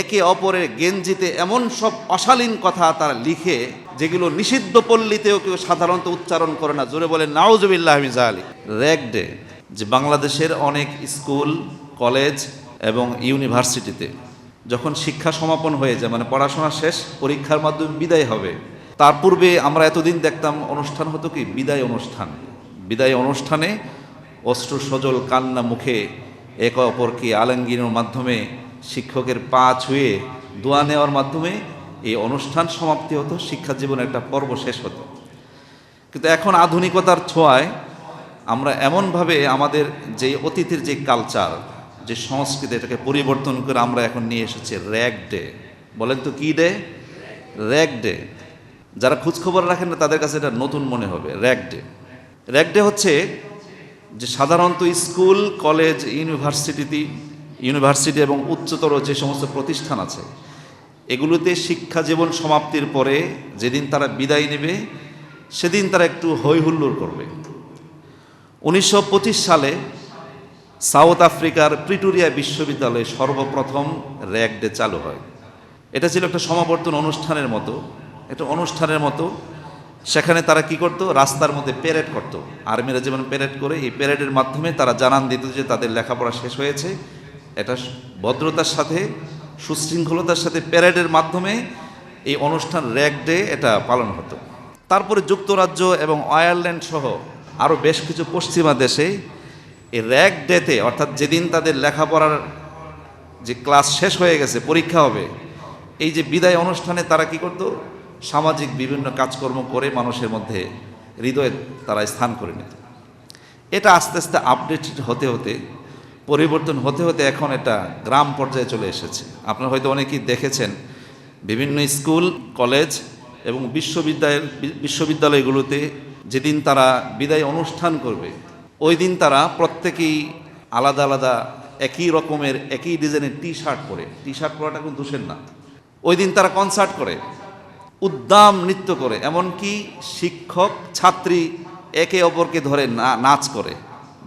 একে অপরের গেঞ্জিতে এমন সব অশালীন কথা তারা লিখে, যেগুলো নিষিদ্ধ পল্লীতেও কেউ সাধারণত উচ্চারণ করে না। জোরে বলে নাউজুবিল্লাহ মিজালি র্যাগ ডে, যে বাংলাদেশের অনেক স্কুল, কলেজ এবং ইউনিভার্সিটিতে যখন শিক্ষা সমাপন হয়ে যায় মানে পড়াশোনা শেষ, পরীক্ষার মাধ্যমে বিদায় হবে, তার পূর্বে আমরা এতদিন দেখতাম অনুষ্ঠান হতো কি? বিদায় অনুষ্ঠান। বিদায় অনুষ্ঠানে অস্ত্র সজল কান্না মুখে একে অপরকে আলঙ্গিনের মাধ্যমে শিক্ষকের পা ছুঁয়ে দোয়া নেওয়ার মাধ্যমে এই অনুষ্ঠান সমাপ্তি হতো, শিক্ষা জীবনের একটা পর্ব শেষ হতো। কিন্তু এখন আধুনিকতার ছোঁয়ায় আমরা এমনভাবে আমাদের যে অতীতের যে কালচার যে সংস্কৃতি, এটাকে পরিবর্তন করে আমরা এখন নিয়ে এসেছি র্যাগ ডে বলেন তো কী ডে র্যাগ ডে যারা খোঁজখবর রাখেন না, তাদের কাছে এটা নতুন মনে হবে র্যাগ ডে র্যাগ ডে হচ্ছে যে সাধারণত স্কুল, কলেজ, ইউনিভার্সিটিতে ইউনিভার্সিটি এবং উচ্চতর যে সমস্ত প্রতিষ্ঠান আছে, এগুলোতে শিক্ষা জীবন সমাপ্তির পরে যেদিন তারা বিদায় নেবে, সেদিন তারা একটু হৈ হুল্লোড় করবে। উনিশশো পঁচিশ সালে সাউথ আফ্রিকার প্রিটোরিয়া বিশ্ববিদ্যালয়ে সর্বপ্রথম র্যাগ ডে চালু হয়। এটা ছিল একটা সমাবর্তন অনুষ্ঠানের মতো। একটা অনুষ্ঠানের মতো, সেখানে তারা কি করত? রাস্তার মধ্যে প্যারেড করত। আর্মিরা যেমন প্যারেড করে, এই প্যারেডের মাধ্যমে তারা জানান দিত যে তাদের লেখাপড়া শেষ হয়েছে। এটা ভদ্রতার সাথে, সুশৃঙ্খলতার সাথে প্যারেডের মাধ্যমে এই অনুষ্ঠান র্যাক ডে এটা পালন হতো। তারপরে যুক্তরাজ্য এবং আয়ারল্যান্ড সহ আরও বেশ কিছু পশ্চিমা দেশে এই র্যাগ ডেতে অর্থাৎ যেদিন তাদের লেখাপড়ার যে ক্লাস শেষ হয়ে গেছে, পরীক্ষা হবে, এই যে বিদায় অনুষ্ঠানে তারা কি করত? সামাজিক বিভিন্ন কাজকর্ম করে মানুষের মধ্যে হৃদয়ে তারা স্থান করে নিত। এটা আস্তে আস্তে আপডেট হতে হতে পরিবর্তন হতে হতে এখন এটা গ্রাম পর্যায়ে চলে এসেছে। আপনারা হয়তো অনেকেই দেখেছেন বিভিন্ন স্কুল, কলেজ এবং বিশ্ববিদ্যালয় বিশ্ববিদ্যালয়গুলোতে যেদিন তারা বিদায় অনুষ্ঠান করবে, ওই দিন তারা প্রত্যেকেই আলাদা আলাদা একই রকমের একই ডিজাইনের টি শার্ট পরে টি শার্ট পরাটা কোনো দোষের না। ওই দিন তারা কনসার্ট করে, উদ্দাম নৃত্য করে, এমনকি শিক্ষক, ছাত্রী একে অপরকে ধরে না- নাচ করে,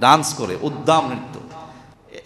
ডান্স করে, উদ্দাম নৃত্য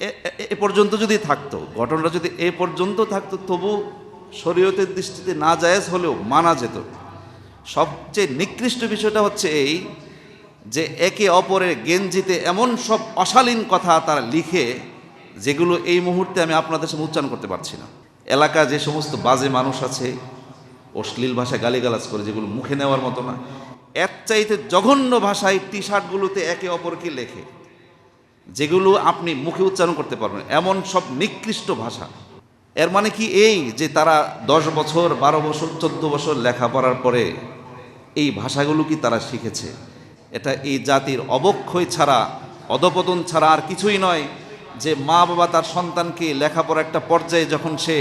এ- পর্যন্ত যদি থাকতো, ঘটনাটা যদি এ পর্যন্ত থাকতো, তবু শরীয়তের দৃষ্টিতে না জায়েজ হলেও মানা যেত সবচেয়ে নিকৃষ্ট বিষয়টা হচ্ছে এই যে একে অপরের গেঞ্জিতে এমন সব অশালীন কথা তারা লিখে, যেগুলো এই মুহূর্তে আমি আপনাদের সামনে উচ্চারণ করতে পারছি না। এলাকা যে সমস্ত বাজে মানুষ আছে, অশ্লীল ভাষায় গালিগালাজ করে, যেগুলো মুখে নেওয়ার মতো না, এর চাইতে জঘন্য ভাষায় টি শার্টগুলোতে একে অপরকে লেখে। যেগুলো আপনি মুখে উচ্চারণ করতে পারবেন। এমন সব নিকৃষ্ট ভাষা। এর মানে কি এই যে তারা দশ বছর, বারো বছর, চোদ্দ বছর লেখাপড়ার পরে এই ভাষাগুলো কি তারা শিখেছে? এটা এই জাতির অবক্ষয় ছাড়া, অধপতন ছাড়া আর কিছুই নয় যে মা বাবা তার সন্তানকে লেখাপড়া একটা পর্যায়ে যখন সে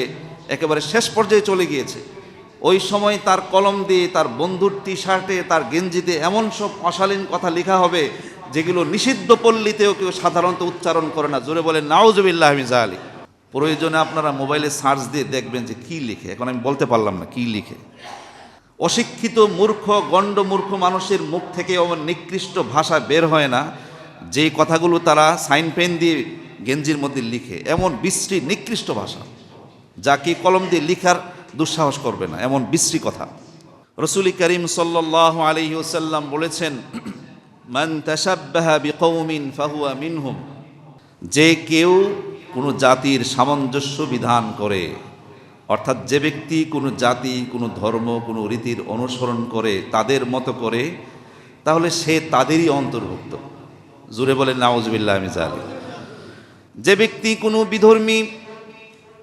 একেবারে শেষ পর্যায়ে চলে গিয়েছে, ওই সময় তার কলম দিয়ে, তার বন্ধুর টি শার্টে তার গেঞ্জিতে এমন সব অশালীন কথা লেখা হবে যেগুলো নিষিদ্ধ পল্লীতেও কেউ সাধারণত উচ্চারণ করে না। জোরে বলে নাউজুবিল্লাহ মিজা আলী প্রয়োজনে আপনারা মোবাইলে সার্চ দিয়ে দেখবেন যে কী লিখে। এখন আমি বলতে পারলাম না কী লিখে। অশিক্ষিত, মূর্খ, গণ্ড, মূর্খ মানুষের মুখ থেকে এমন নিকৃষ্ট ভাষা বের হয় না যে কথাগুলো তারা সাইন পেন দিয়ে গেঞ্জির মধ্যে লিখে। এমন বিশ্রী, নিকৃষ্ট ভাষা, যা কি কলম দিয়ে লিখার দুঃসাহস করবে না। এমন বিশ্রী কথা। রসুল করিম সাল্লাহ আলহি ওসাল্লাম বলেছেন ফাহুয়া যে কেউ কোনো জাতির সামঞ্জস্য বিধান করে, অর্থাৎ যে ব্যক্তি কোনো জাতি, কোনো ধর্ম, কোনো রীতির অনুসরণ করে তাদের মতো করে, তাহলে সে তাদেরই অন্তর্ভুক্ত। জুড়ে বলে নাওজবিল্লাহ মিজালি যে ব্যক্তি কোনো বিধর্মী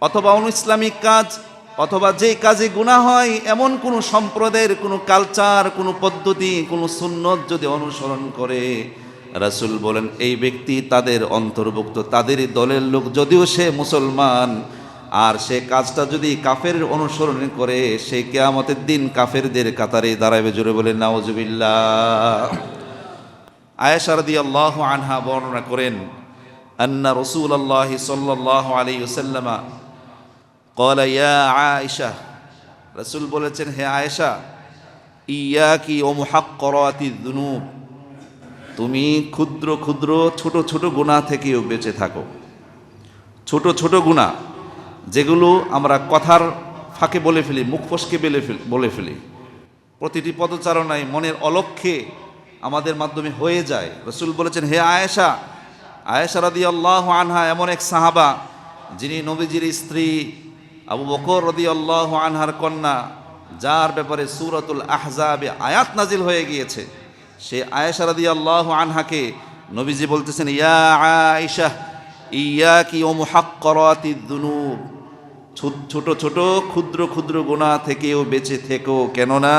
অথবা অনু ইসলামিক কাজ অথবা যে কাজে গুণা হয়, এমন কোনো সম্প্রদায়ের, কোনো কালচার কোনো পদ্ধতি, কোনো সুন্নত যদি অনুসরণ করে, রাসূল বলেন, এই ব্যক্তি তাদের অন্তর্ভুক্ত তাদেরই দলের লোক, যদিও সে মুসলমান, আর সে কাজটা যদি কাফের অনুসরণ করে, সে কেয়ামতের দিন কাফেরদের কাতারে দাঁড়াবে। জোরে বলে নাওজবিল্লাহ আয়েশা রাদিয়াল্লাহু আনহা বর্ণনা করেন, আন্না রাসূলুল্লাহ সাল্লাল্লাহু আলাইহি ওয়াসাল্লামা কলা ইয়া আয়েশা রসুল বলেছেন হে আয়েশা ইয়া কি ও মুহাক্করাতি দুনুব তুমি ক্ষুদ্র ক্ষুদ্র, ছোট ছোট গুণা থেকেও বেঁচে থাকো। ছোট ছোট গুণা, যেগুলো আমরা কথার ফাঁকে বলে ফেলি, মুখ ফসকে বেলে বলে ফেলি। প্রতিটি পদচারণায় মনের অলক্ষে আমাদের মাধ্যমে হয়ে যায়। রসুল বলেছেন, হে আয়েশা আয়েশা রাদি আল্লাহ আনহা, এমন এক সাহাবা, যিনি নবীজির স্ত্রী আবু বকর রদি আল্লাহ আনহার কন্যা, যার ব্যাপারে সুরতুল আহজাবে আয়াত নাজিল হয়ে গিয়েছে, সে আয়েশা রদি আল্লাহ আনহাকে নবীজি বলতেছেন, ইয়া আয়েশা ইয়া কি ও মুহাক্করাতি ছোট ছোট ছোট, ক্ষুদ্র ক্ষুদ্র গুণা থেকেও বেঁচে থেকো, কেননা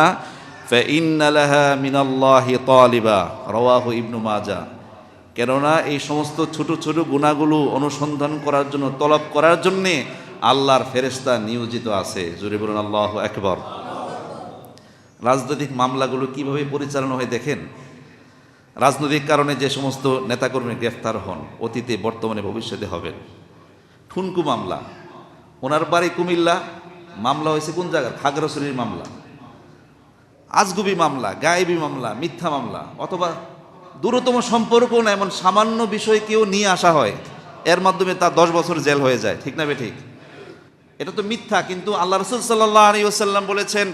ফাইন্নালাহা মিনাল্লাহি তালিবা, রওয়াহু ইবনু মাজা, কেননা এই সমস্ত ছোট ছোট গুণাগুলো অনুসন্ধান করার জন্য, তলব করার জন্যে আল্লাহর ফেরেস্তা নিয়োজিত আছে। জুড়ে বলুন, আল্লাহ একবার রাজনৈতিক মামলাগুলো কীভাবে পরিচালনা হয় দেখেন? রাজনৈতিক কারণে যে সমস্ত নেতাকর্মী গ্রেফতার হন, অতীতে, বর্তমানে, ভবিষ্যতে হবেন। ঠুনকু মামলা। ওনার বাড়ি কুমিল্লা। মামলা হয়েছে কোন জায়গার? খাগড়াছড়ির মামলা। আজগুবি মামলা, গায়েবি মামলা, মিথ্যা মামলা, অথবা দূরতম সম্পর্ক না, এমন সামান্য বিষয়কেও নিয়ে আসা হয়, এর মাধ্যমে তার দশ বছর জেল হয়ে যায়। ঠিক না বে ঠিক? এটা তো মিথ্যা, কিন্তু আল্লাহ রসুল সাল্লাহ ওসাল্লাম বলেছেন,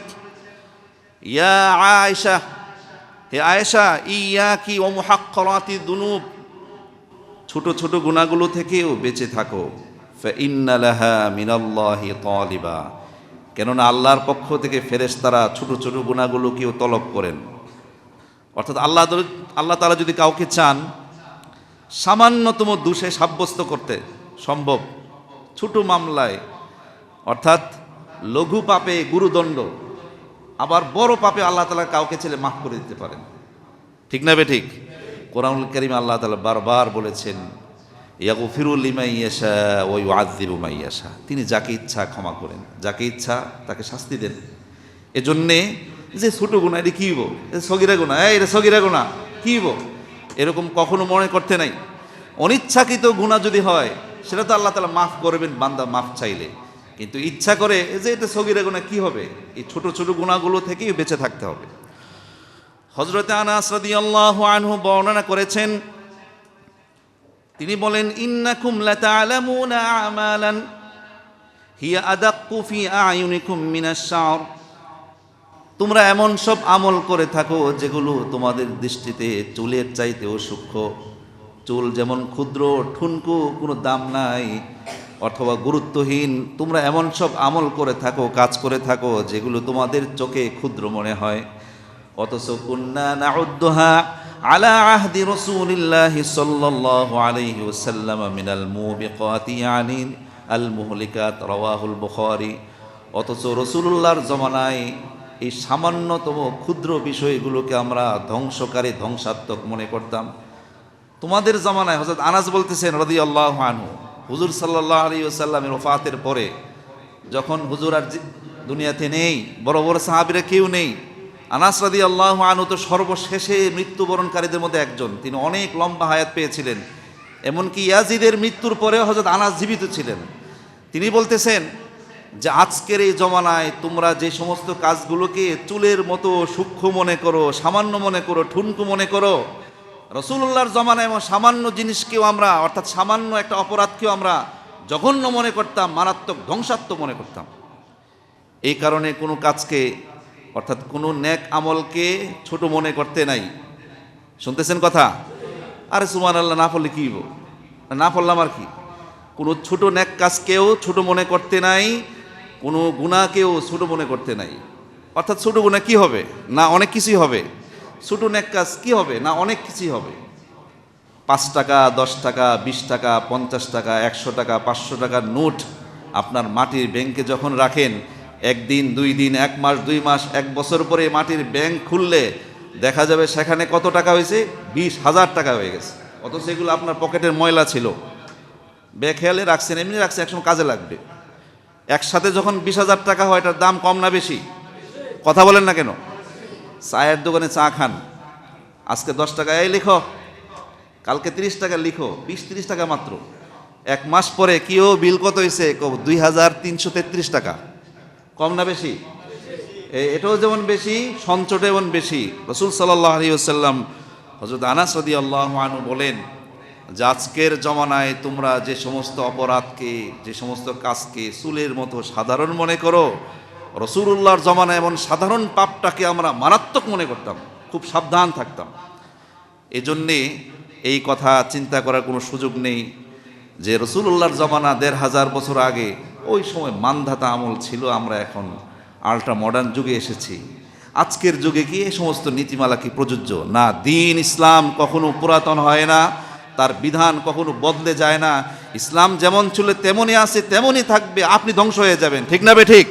ইয়া আয়েশা, হে আয়েশা ইয়া কি ও মুহাক্করাতি দুনুব, ছোট ছোট গুণাগুলো থেকেও বেঁচে থাকো। ইন্নালাহা কেননা আল্লাহর পক্ষ থেকে ফেরেশতারা ছোট ছোট গুণাগুলোকেও তলব করেন। অর্থাৎ আল্লাহ আল্লাহ তালা যদি কাউকে চান, সামান্যতম দোষে সাব্যস্ত করতে সম্ভব। ছোট মামলায় অর্থাৎ লঘু পাপে গুরুদণ্ড, আবার বড় পাপে আল্লাহ তালা কাউকে ছেলে মাফ করে দিতে পারেন। ঠিক না বে ঠিক? কোরআনুল করিম আল্লাহ তালা বারবার বলেছেন ইয়াকু ফিরুল ইমাইয়াশা ওই আদিবু মাইয়াশা তিনি যাকে ইচ্ছা ক্ষমা করেন, যাকে ইচ্ছা তাকে শাস্তি দেন। এজন্যে যে ছোটো গুণা এটি কী হব সগিরা গুণা এই, এটা সগিরা গুণা কী হব এরকম কখনো মনে করতে নাই। অনিচ্ছাকৃত গুণা যদি হয়, সেটা তো আল্লাহ তালা মাফ করবেন, বান্দা মাফ চাইলে। কিন্তু ইচ্ছা করে যে এটা সগিরা গুণা কী হবে? এই ছোট ছোট গুণাগুলো থেকেই বেঁচে থাকতে হবে। হজরতে আনাস রাদিয়াল্লাহু আনহু বর্ণনা করেছেন, তিনি বলেন, ইন্নাকুম আমালান, হিয়া আদাক্কু ফি আয়ুনিকুম তোমরা এমন সব আমল করে থাকো যেগুলো তোমাদের দৃষ্টিতে চুলের চাইতেও সূক্ষ্ম। চুল যেমন ক্ষুদ্র, ঠুনকু, কোনো দাম নাই। অথবা গুরুত্বহীন, তোমরা এমন সব আমল করে থাকো, কাজ করে থাকো, যেগুলো তোমাদের চোখে ক্ষুদ্র মনে হয়। অথচ কুন্না নাউদ্দোহা আলা আহদি রসুলিল্লাহি সাল্লাল্লাহু আলাইহি ওয়াসাল্লাম মিনাল মুবিকাতি আনিন আল মুহলিকাত, রাওয়াহুল বুখারী। অথচ রসুলুল্লাহর জমানায় এই সামান্যতম ক্ষুদ্র বিষয়গুলোকে আমরা ধ্বংসকারী, ধ্বংসাত্মক মনে করতাম। তোমাদের জমানায় হজরত আনাস বলতেছেন রদি আল্লাহ আনহু হুজুর সাল্লাহ আলী ওসাল্লামের ওফাতের পরে, যখন হুজুর আর দুনিয়াতে নেই, বড় বড় সাহাবিরা কেউ নেই, আনাস রাদি আল্লাহ আনু তো সর্বশেষে মৃত্যুবরণকারীদের মধ্যে একজন। তিনি অনেক লম্বা হায়াত পেয়েছিলেন। এমনকি ইয়াজিদের মৃত্যুর পরেও হজরত আনাস জীবিত ছিলেন। তিনি বলতেছেন যে, আজকের এই জমানায় তোমরা যে সমস্ত কাজগুলোকে চুলের মতো সূক্ষ্ম মনে করো, সামান্য মনে করো, ঠুনকু মনে করো রসুল্লাহর জমানায় এবং সামান্য জিনিসকেও আমরা, অর্থাৎ সামান্য একটা অপরাধকেও আমরা জঘন্য মনে করতাম, মারাত্মক ধ্বংসাত্মক মনে করতাম। এই কারণে কোনো কাজকে, অর্থাৎ কোনো ন্যাক আমলকে ছোট মনে করতে নাই। শুনতেছেন কথা? আরে সুমান আল্লাহ না পড়লে কী? না পড়লাম আর কি? কোনো ছোট ন্যাক কাজকেও ছোট মনে করতে নাই, কোনো গুণাকেও ছোট মনে করতে নাই। অর্থাৎ ছোট গুণা কি হবে? না, অনেক কিছুই হবে। ছোট ন্যাক কাজ কি হবে? না অনেক কিছুই হবে। পাঁচ টাকা, দশ টাকা, বিশ টাকা, পঞ্চাশ টাকা, একশো টাকা, পাঁচশো টাকার নোট আপনার মাটির ব্যাংকে যখন রাখেন, একদিন, দুই দিন, এক মাস, দুই মাস, এক বছর পরে মাটির ব্যাংক খুললে দেখা যাবে সেখানে কত টাকা হয়েছে? বিশ হাজার টাকা হয়ে গেছে। অথচ এগুলো আপনার পকেটের ময়লা ছিল। বেখেয়ালে রাখছেন, এমনি রাখছেন, একসময় কাজে লাগবে। একসাথে যখন বিশ হাজার টাকা হয়, এটার দাম কম না বেশি? কথা বলেন না কেন? চায়ের দোকানে চা খান। আজকে দশ টাকা এই লিখো, কালকে তিরিশ টাকা লিখো, বিশ তিরিশ টাকা মাত্র। এক মাস পরে কিও বিল কত হয়েছে দুই হাজার তিনশো তেত্রিশ টাকা। কম না বেশি? এটাও যেমন বেশি সঞ্চয়টা যেমন বেশি। রসুল সাল্লাহ আলী আসাল্লাম হজরত আনাস রদি আল্লাহ আনু বলেন, যে আজকের জমানায় তোমরা যে সমস্ত অপরাধকে, যে সমস্ত কাজকে চুলের মতো সাধারণ মনে করো রসুল্লাহর জমানায় এমন সাধারণ পাপটাকে আমরা মারাত্মক মনে করতাম, খুব সাবধান থাকতাম। এজন্যে এই কথা চিন্তা করার কোনো সুযোগ নেই যে রসুল্লাহর জমানা দেড় হাজার বছর আগে ওই সময় মানধাতা আমল ছিল, আমরা এখন আল্ট্রা মডার্ন যুগে এসেছি। আজকের যুগে কি এই সমস্ত নীতিমালা কি প্রযোজ্য? না, দিন ইসলাম কখনো পুরাতন হয় না, তার বিধান কখনো বদলে যায় না। ইসলাম যেমন ছিল, তেমনই আছে, তেমনই থাকবে, আপনি ধ্বংস হয়ে যাবেন, ঠিক না বে ঠিক?